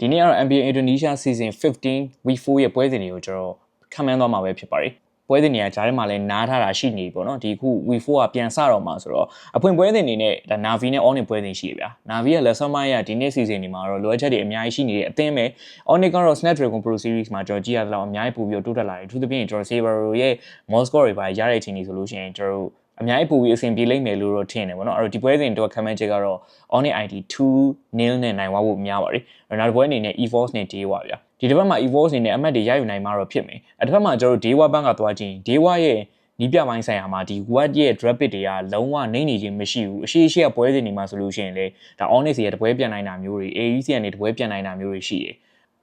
ဒီနေ့ကတော့ NBA Indonesia Season 15 Week 4ရဲ့ပွဲစဉ်တွေကိုကျွန်တော်ခံမှန်းသွားမှာပဲဖြစ်ပါတယ်ပွဲစဉ်တွေကဂျားထဲမှာလည်းနားထားတာရှိနေပြီပေါ့နော်ဒီခု Week 4ကပြန်စတော့မှာဆိုတော့အဖွင့်ပွဲစဉ်အနေနဲ့ဒါ Navi နဲ့ Onyx ပွဲစဉ်ရှိပြီဗျာ Navi ရဲ့ lesson မရဒီနေ့ season ဒီမှာတော့လိုအပ်ချက်တွေအများကြီးရှိနေတဲ့အသင်းပဲ Onyx ကတော့ Snapdragon Pro Series မှာကျွန်တော်ကြည့်ရတော့အများကြီးပို့ပြီးတိုးတက်လာတယ်အထူးသဖြင့်ကျွန်တော် Saber ရဲ့ Moscow တွေပါရတဲ့အချိန်ကြီးဆိုလို့ရှိရင်ကျွန်တော် အများကြီးပိုပြီးအဆင်ပြေလိမ့်မယ်လို့တော့ထင်တယ်ဗောနော်အဲ့တော့ဒီပွဲစဉ်တော့ comment ချက်ကတော့ Onyx ID 2-0နဲ့နိုင်သွားဖို့များပါတယ်နောက်တစ်ပွဲအနေနဲ့ EVOS နဲ့ Dewa ဗျာဒီတစ်ပတ်မှာ EVOS အနေနဲ့အမှတ်တွေရယူနိုင်မှာတော့ဖြစ်မယ်အတစ်ဖက်မှာကျွန်တော်တို့ Dewa ဘက်ကသွားချင်း Dewa ရဲ့နီးပြပိုင်းဆိုင်ရာမှာဒီ Watt ရဲ့ drop bit တွေကလုံးဝနှိမ့်နေခြင်းမရှိဘူးအရှိရှိကပွဲစဉ်တွေမှာဆိုလို့ရှိရင်လေဒါ Onyx ရဲ့တပွဲပြန်နိုင်တာမျိုးတွေ AEC ကနေတပွဲပြန်နိုင်တာမျိုးတွေရှိတယ်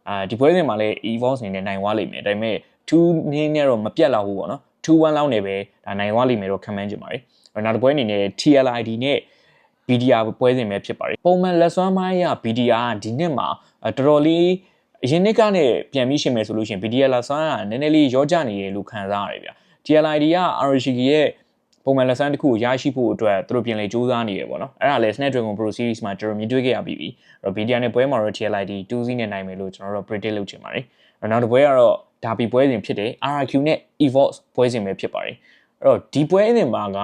အာဒီပွဲစဉ်မှာလည်း EVOS အနေနဲ့နိုင်သွားလိမ့်မယ်ဒါပေမဲ့2နည်းနဲ့တော့မပြတ်လောက်ဘူးပေါ့နော် 2-1လောက်နေပဲဒါနိုင်သွားလိမ့်မယ်တော့ခံမှန်းချင်ပါတယ်နောက်တစ်ပွဲအနေနဲ့ TLID နဲ့ BDR ပွဲစဉ်ပဲဖြစ်ပါတယ်ပုံမှန်လက်စွမ်းမိုင်းရ BDR ကဒီနှစ်မှာတော်တော်လေးအရင်နှစ်ကနဲ့ပြန်ပြီးရှင်းမယ်ဆိုလို့ရှိရင် BDR လက်စွမ်းကနည်းနည်းလေးရောကြနေတယ်လို့ခံစားရတယ်ဗျ TLID က RSG ရဲ့ပုံမှန်လက်စွမ်းတစ်ခုကိုရရှိဖို့အတွက်သူတို့ပြင်လေစူးစမ်းနေရပေါ့နော်အဲ့ဒါလည်း Snapdragon Pro Series မှာကျွန်တော်မြင်တွေ့ခဲ့ရပြီးပြီအဲ့တော့ BDR နဲ့ပွဲမှာတော့ TLID 2စီးနဲ့နိုင်မယ်လို့ကျွန်တော်တို့ predict လုပ်ချင်ပါတယ်အဲ့နောက်တစ်ပွဲကတော့ ဒါပီပွဲစဉ်ဖြစ်တယ် RRQ နဲ့ EVOS ပွဲစဉ်ပဲဖြစ်ပါတယ်အဲ့တော့ဒီပွဲစဉ်မှာက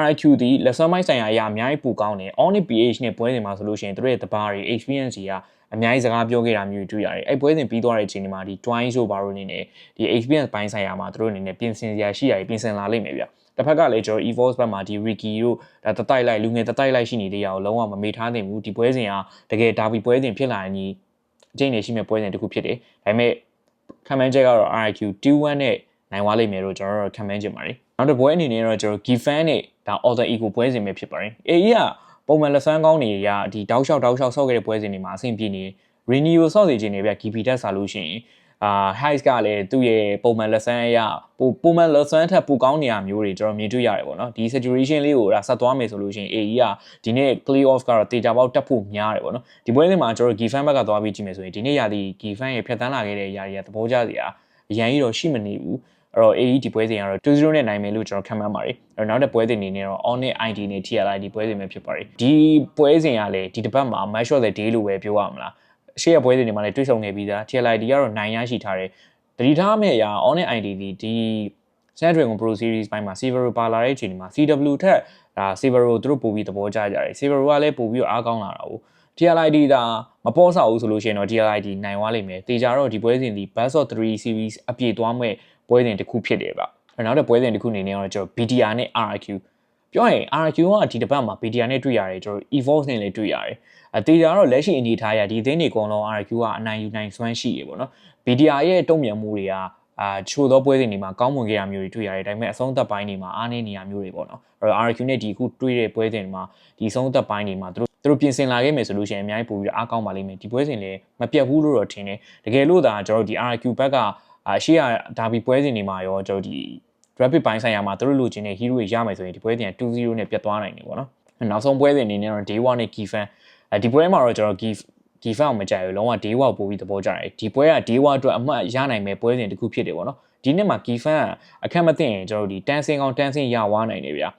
RIQ ဒီလက်စွမ်းမိုင်းဆိုင်ရာအရာအများကြီးပူကောင်းတယ် Onyx PH နဲ့ပွဲစဉ်မှာဆိုလို့ရှိရင်တို့ရဲ့တဘာတွေ experience တွေကအများကြီးစကားပြောခဲ့တာမျိုးတွေ့ရတယ်အဲ့ပွဲစဉ်ပြီးသွားတဲ့အချိန်ဒီမှာဒီ twine show ဘာလို့နေနေဒီ experience ဘိုင်းဆိုင်ရာမှာတို့အနေနဲ့ပြင်ဆင်စရာရှိရတယ်ပြင်ဆင်လာလိမ့်မယ်ဗျတစ်ဖက်ကလည်းကျွန်တော် EVOS ဘက်မှာဒီ Ricky တို့ဒါတတိုက်လိုက်လူငယ်တတိုက်လိုက်ရှိနေတဲ့အရာကိုလုံးဝမမေ့ထားသင့်ဘူးဒီပွဲစဉ်ကတကယ်ဒါဘီပွဲစဉ်ဖြစ်လာရင်ကြီးအကျိန်နေရှိမဲ့ပွဲစဉ်တစ်ခုဖြစ်တယ်ဒါပေမဲ့ ခံမှန်းချက်ကတော့ RIQ 2-1နဲ့နိုင်သွားလိမ့်မယ်လို့ကျွန်တော်တို့ခံမှန်းချင်ပါတယ်နောက်တစ်ပွဲအနေနဲ့တော့ကျွန်တော် Gifan နဲ့ဒါ Author Eco ပွဲစဉ်ပဲဖြစ်ပါတယ်။ AE ကပုံမှန်လက်ဆန်းကောင်းနေရဒီတောက်လျှောက်တောက်လျှောက်ဆော့ခဲ့တဲ့ပွဲစဉ်တွေမှာအဆင်ပြေနေ Renew ဆော့စီခြင်းတွေဗျ GP တက်စားလို့ရှိရင် အာ Heights ကလည်းသူ့ရဲ့ပုံမှန်လက်ဆန်းအရပုံပုံမှန်လက်ဆန်းထက်ပိုကောင်းနေရမျိုးတွေကျွန်တော်မြင်တွေ့ရတယ်ပေါ့နော်ဒီ saturation လေးကိုဒါဆက်သွားမယ်ဆိုလို့ရှိရင် AE ကဒီနေ့ play off ကတော့တေချာပေါက်တက်ဖို့များတယ်ပေါ့နော်ဒီပွဲစဉ်မှာကျွန်တော် Gifan ဘက်ကသွားပြီးကြည့်မယ်ဆိုရင်ဒီနေ့ရာဒီ Gifan ရဲ့ဖြတ်တန်းလာခဲ့တဲ့ຢာတွေကသဘောကျစရာအရန်ကြီးတော့ရှိမနေဘူးအဲ့တော့ AE ဒီပွဲစဉ်ကတော့2-0နဲ့နိုင်မယ်လို့ကျွန်တော်ခန့်မှန်းပါတယ်အဲ့တော့နောက်တဲ့ပွဲစဉ်အနေနဲ့တော့ Onyx ID နဲ့ TLI ဒီပွဲစဉ်ပဲဖြစ်ပါတယ်ဒီပွဲစဉ်ကလည်းဒီတစ်ပတ်မှာ match of the day လို့ပဲပြောရမလား ရှေ့ရပွဲစဉ်တွေမှာလည်းတွေ့ဆုံနေပြီးသား TLI ဒီကတော့နိုင်ရရှိထားတယ်တတိထားမယ့်အရာ Onyx ID ဒီဒီ Snapdragon Pro Series ဘိုင်းမှာ Silvero ပါလာတဲ့အချိန်မှာ CW ထက်ဒါ Silvero သူတို့ပို့ပြီးသဘောကျကြတယ် Silvero ကလည်းပို့ပြီးအားကောင်းလာတာ哦 TLID ဒါမပေါ်ဆောက်ဘူးဆိုလို့ရှိရင်တော့ TLID နိုင်သွားလိမ့်မယ်။တေချာတော့ဒီပွဲစဉ်ဒီ Best of 3 series အပြည့်သွားမဲ့ပွဲစဉ်တစ်ခုဖြစ်တယ်ဗျ။နောက်တဲ့ပွဲစဉ်တစ်ခုအနေနဲ့တော့ကျွန်တော် BDR နဲ့ RQ ပြောရင် RQ ကဒီတစ်ပတ်မှာ BDR နဲ့တွေ့ရတယ်ကျွန်တော် EVOS နဲ့လည်းတွေ့ရတယ်။အတေချာတော့လက်ရှိအနေထားရဒီအသင်းတွေအကုန်လုံး RQ ကအနိုင်ယူနိုင်စွမ်းရှိရေပေါ့နော်။ BDR ရဲ့တုံ့ပြန်မှုတွေကအာချို့သောပွဲစဉ်တွေမှာကောင်းမွန်ခဲ့ရမျိုးတွေတွေ့ရတယ်ဒါပေမဲ့အဆုံးသက်ပိုင်းတွေမှာအားနည်းနေရမျိုးတွေပေါ့နော်အဲ့တော့ RQ နဲ့ဒီခုတွေ့တဲ့ပွဲစဉ်တွေမှာဒီအဆုံးသက်ပိုင်းတွေမှာသူတို့သူတို့ပြင်ဆင်လာခဲ့မယ်ဆိုလို့ရှိရင်အများကြီးပိုပြီးအားကောင်းပါလိမ့်မယ်ဒီပွဲစဉ်လည်းမပြတ်ဘူးလို့တော့ထင်တယ်တကယ်လို့ဒါကျွန်တော်တို့ဒီ RQ ဘက်ကအာရှေ့ကဒါဘီပွဲစဉ်တွေမှာရောကျွန်တော်ဒီ rapid ပိုင်းဆိုင်ရာမှာသူတို့လိုချင်တဲ့ hero တွေရမယ်ဆိုရင်ဒီပွဲစဉ်က2-0နဲ့ပြတ်သွားနိုင်တယ်ပေါ့နော်နောက်ဆုံးပွဲစဉ်အနေနဲ့တော့ day 1နဲ့ key fan အဲဒီပွဲမှာတော့ကျွန်တော် key ဒီဖက်အောင်မကြိုက်ဘူးလုံးဝ day 1ပို့ပြီးသဘောကျတယ်ဒီပွဲက day 1အတွက်အမှတ်ရနိုင်မဲ့ပွဲစဉ်တစ်ခုဖြစ်တယ်ပေါ့နော်ဒီနှစ်မှာ key fan အခက်မသိရင်ကျွန်တော်တို့ဒီ dancing ကောင်း dancing ရဝါနိုင်တယ်ဗျာ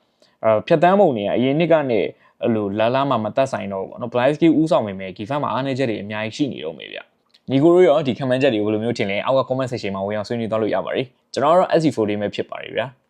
အဲဖြတ်တန်းပုံတွေကအရင်နှစ်ကနေအဲ့လိုလာလာမှမတက်ဆိုင်တော့ဘူးပေါ့နော် Blyski ဥဆောင်မိမယ် key fan မှာအားနည်းချက်တွေအများကြီးရှိနေတော့မယ်ဗျာ ညီကိုတို့ရောဒီ comment ချက်တွေကိုဘယ်လိုမျိုးထင်လဲအောက်က comment section မှာဝင်အောင်ဆွေးနွေးသွားလို့ရပါတယ်ကျွန်တော်တို့ SC4 လေးပဲဖြစ်ပါတယ်ဗျာ